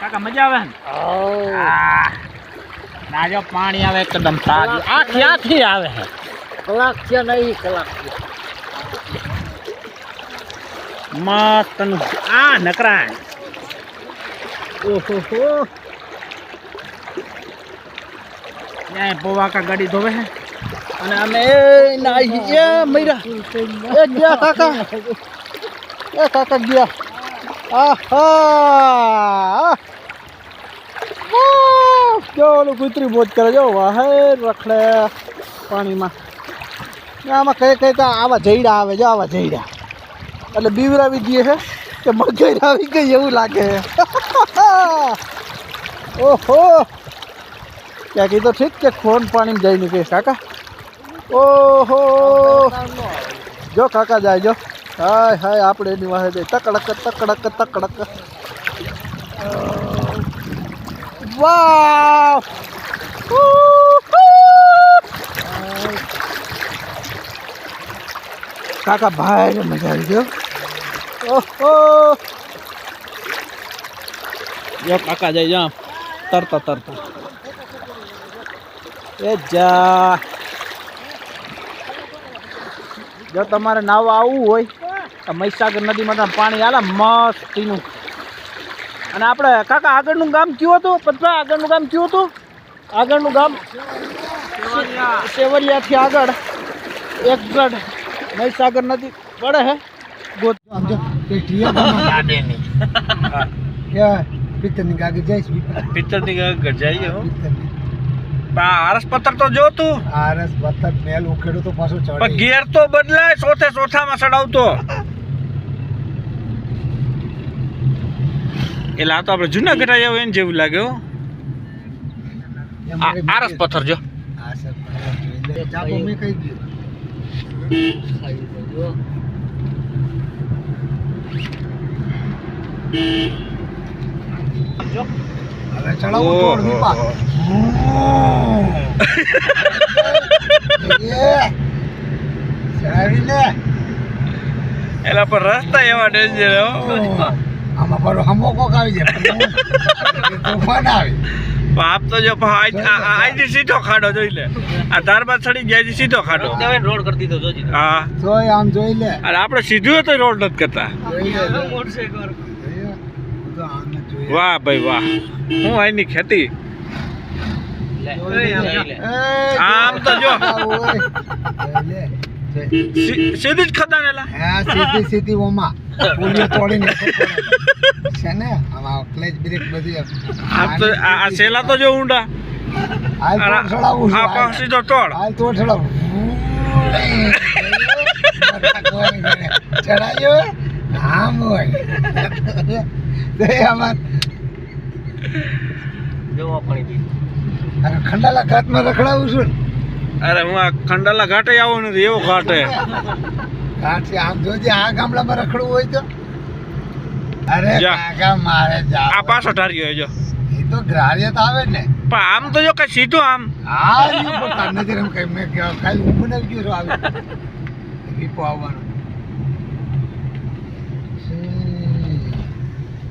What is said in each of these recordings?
કાકા મજા આવે ને? આહ. ના જો પાણી આવે એકદમ તાજું. આ ક્યાંથી આવે છે કલાક છે નહીં કલાક છે મસ્ત આ નકરાય. ઓહો. હો ત્યાં પોવા કા ગાડી ધોવે હે? અને અમે એ એ મૈરા એ ગયા કાકા. એ કાકા ગયા. આહા! ઓલું કૂતરી મોજ કરે જો વાહે રખડે પાણીમાં. આમાં કઈ કઈ આવા જઈડા આવે જો આવા જઈડા એટલે બીવરાવી દઈએ છે કે મગર આવી ગઈ એવું લાગે. ઓહો! ક્યાં કીધો ઠીક કે ખોન પાણી જઈ નીકળીશ કાકા. ઓહો! જો કાકા જાય, જો. હાય હાય, આપણે એની વાહે જઈ તકડક તકડક તકડક. વાહ કાકા ભાઈ મજા આવી ગયો ઓહો! જો કાકા જઈ જા તરતા તરતા. એ જા. જો તમારે નાવા આવવું હોય મહીસાગર નદીમાં પાણી આલે મસ્તીનું અને આપણે કાકા આગળનું ગામ કયું હતું? પતલા આગળનું ગામ કયું હતું? આગળનું ગામ સેવરિયાથી આગળ. એક ગઢ. મહીસાગર નદી પડે હે. પિત્તરની ગાડી જઈશ પિત્તરની હો. પિત્તરની આરસ પથ્થર તો જો તું. આરસ પથ્થર મેલ ઉખેડું તો પાછું પણ ચડે ગેર તો બદલાય ચોથે ચોથામાં ચડાવતો. એટલે આ તો આપણે જુનાગઢ આવ્યા હોય ને જેવું લાગે હો. આ- આરસ પથ્થર જો. આરસ પથ્થર ચાપો મેં કઈ ગયું. હવે ચડાવું ઓહો. થોડ વિપા. એ. ચડાવી લે. એટલે પણ રસ્તા એવા ડેન્જર હો. આમાં પાછો હમો કોક આવી જાય. તોફાન આવે. બાપ તો જો આઈથી સીધો ખાડો જોઈ લે. આ ધારમાં ચડી ગયા સીધો ખાડો. રોડ કરી દીધો જોજી. હા. તોય આમ જોઈ લે. અરે આપણે સીધું તો રોડ નથી કરતા. જોઈ જોઈ જોઈ. વાહ ભાઈ વાહ. હું અહીંની ખેતી. આમ તો જો. આ સીધી જ ખદાનેલા હા સીધી સીધી ઓમાં પુલિયો તોડીને હેઠે છે ને? આમાં ક્લેચ બ્રેક બધી આમ તો આ આ સેલા તો જો ઊંડા. આ તો આ છું પાછો સીધો તોડ. આ તો ચડાવું ચડાયો? આમ હોય તે આમાં જોવા પાણી પી અને ખંડાલા ઘાટમાં રખડાવું છું ને. અરે હું આ ખંડાલા ઘાટે આવો નથી એવો ઘાટે. ઘાટથી આમ જોજે આ ગામડામાં રખડવું હોય તો. અરે જા. કાકા મારે આ પાછો ઢાર્યો જો એ તો ગ્રાહ્ય તો આવે ને. પણ આમ તો જો કઈ સીધું આમ. હા એ પણ તાર નજર એમ કઈ મેં કાલે હું ગયો આવી દીપો આવવાનો.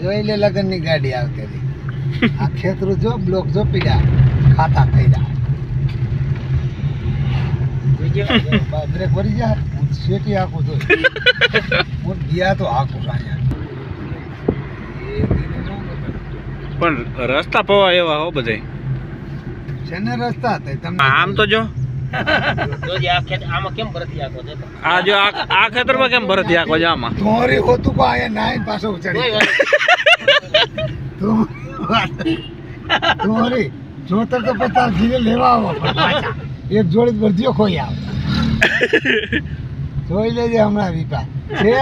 જોઈ લે લગનની ગાડી આવતી હતી. આ ખેતરું જો બ્લોક જો પીડા ખાતા થઈ જાય બ્રેક ભરી જા શેટી તો ગયા તો છું. પણ રસ્તા પવા એવા હો બધે છે રસ્તા હતા તમને આમ તો જો આ આમાં કેમ ભરતી આ જો આ આ ખેતરમાં કેમ ભરત આખો જો આમાં ધોરી હોતું કો આયા નાઈન પાછો ચડી તું ધોરી જોતર તો લેવા આવો પાછા. એક જોડી ભરતીઓ ખોઈ આવ. જોઈ લેજે હમણાં વિપા છે?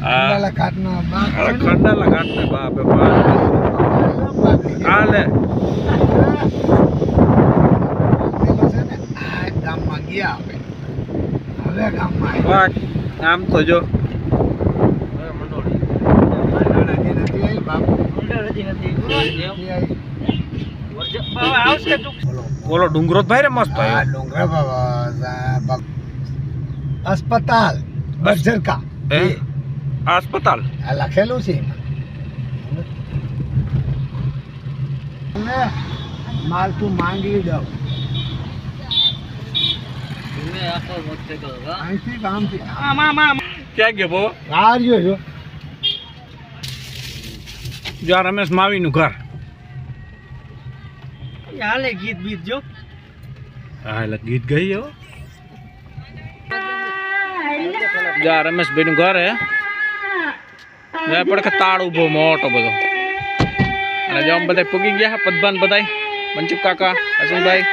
હા. ખંડાલા ઘાટનો બાપ ખંડાલા ઘાટ ને? બાપે બાપ. આ લે. પેલો છે ને, આ ગામમાં ગયા હવે. ગામમાં આમ તો જો. માંડવાડા જે નથી આવી, બાપુ. નથી નથી આવી. આવશે. ઓલો ડુંગરો જ ભાઈ રે મસ્ત આ આવ્યો. ડુંગર અસ્પતાલ બર્જરકા એ અસ્પતાલ? આ લખેલું છે. માલ તું માંગી દઉં. અહીંથી કામથી ક્યાં ગયો બહુ હાર રહ્યો જો રમેશ માવીનું ઘર. હાલે ગીત બીત જો. હા એટલે ગીત ગઈ હો જા રમેશભાઈ નું ઘર હે. પડખે તાળ ઊભો મોટો બધો. અને જો આમ બધા પૂગી ગયા પદભાન બધાય. મંચુ કાકા હસનભાઈ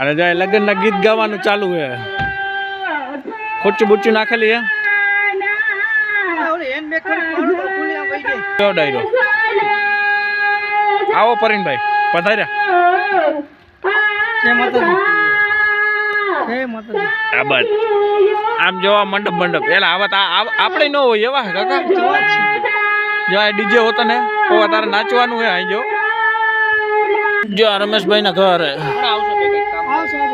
અને જો લગ્નના ગીત ગાવાનું ચાલુ હે. ખોચું બુચ્ચું નાખેલી હે. ડાયરો. આવો પરીનભાઈ પધાર્યા. બસ આમ જોવા મંડપ મંડપ. એટલે આવા આપણે ન હોય એવા કાકા? જો આ ડીજે હોતો ને તો તારે નાચવાનું હે અહીં જો. જો આ રમેશભાઈ ના ઘર હે. આવશે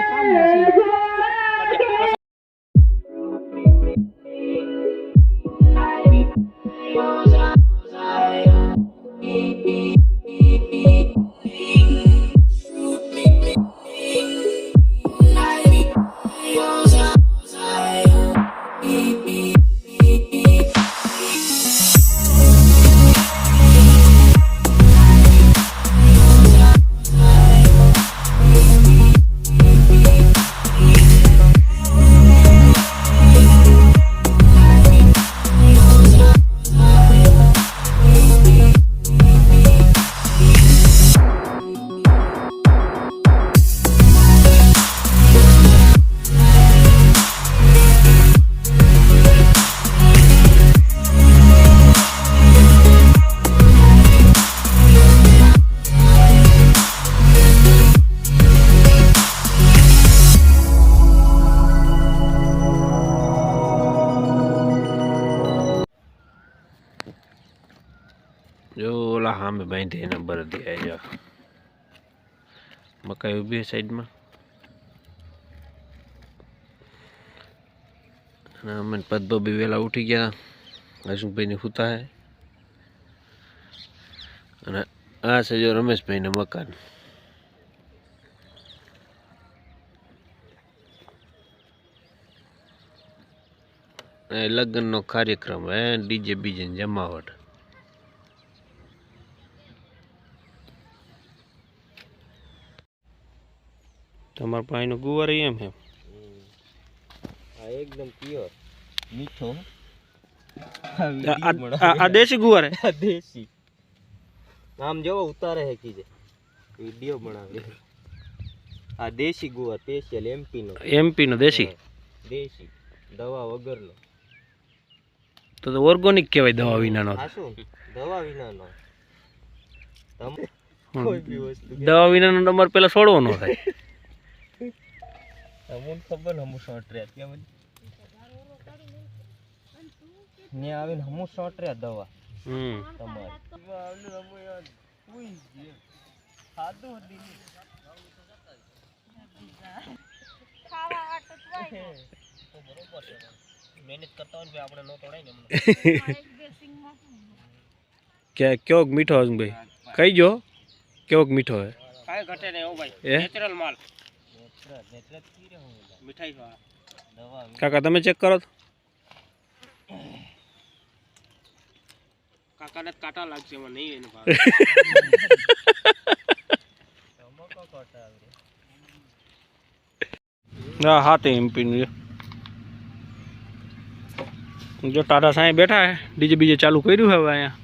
બાંધી એના બરદી આવી જા. મકાઈ ઊભી સાઈડમાં. અને અમે પદભો બી વહેલા ઉઠી ગયા. હસુભાઈની સૂતા હે. અને આ છે જો રમેશભાઈને મકાન. લગ્નનો કાર્યક્રમ હે, ડીજે બીજે જમાવટ. તમારા પાણીનો ગુવાર એમ હે આ એકદમ પ્યોર મીઠો આ દેશી ગુવાર? હે દેશી. આમ જોવો ઉતારે હે કીજે. વિડિયો બનાવે. આ દેશી ગુવા સ્પેશિયલ એમપી નો. એમપી નો દેશી? દેશી. દવા વગરનો. તો તો ઓર્ગોનિક કહેવાય દવા વિનાનો. આ શું? દવા વિનાનો. દવા વિનાનો તમારે પેલા છોડવો નો થાય. અમુન ખબર હમુ શોર્ટ રે કેમ ને આવીને હમુ શોર્ટ રે દવા. હમ. તમારી. સાદું હતી મહેનત કરતા હોય ને આપણે નો તોડાય ને કે કેવોક મીઠો ભાઈ? કઈ જો કેવો મીઠો હે? કાંઈ ઘટે નહીં હો ભાઈ. નેચરલ માલ. કાકા તમે ચેક કરો કાકાને જ લાગશે એમાં નહીં એને ભાવ. હા હા તે એમપીનું જો જો ટાટા સાંઈ બેઠા હે ડીજે બીજે ચાલુ કર્યું હવે અહીંયા.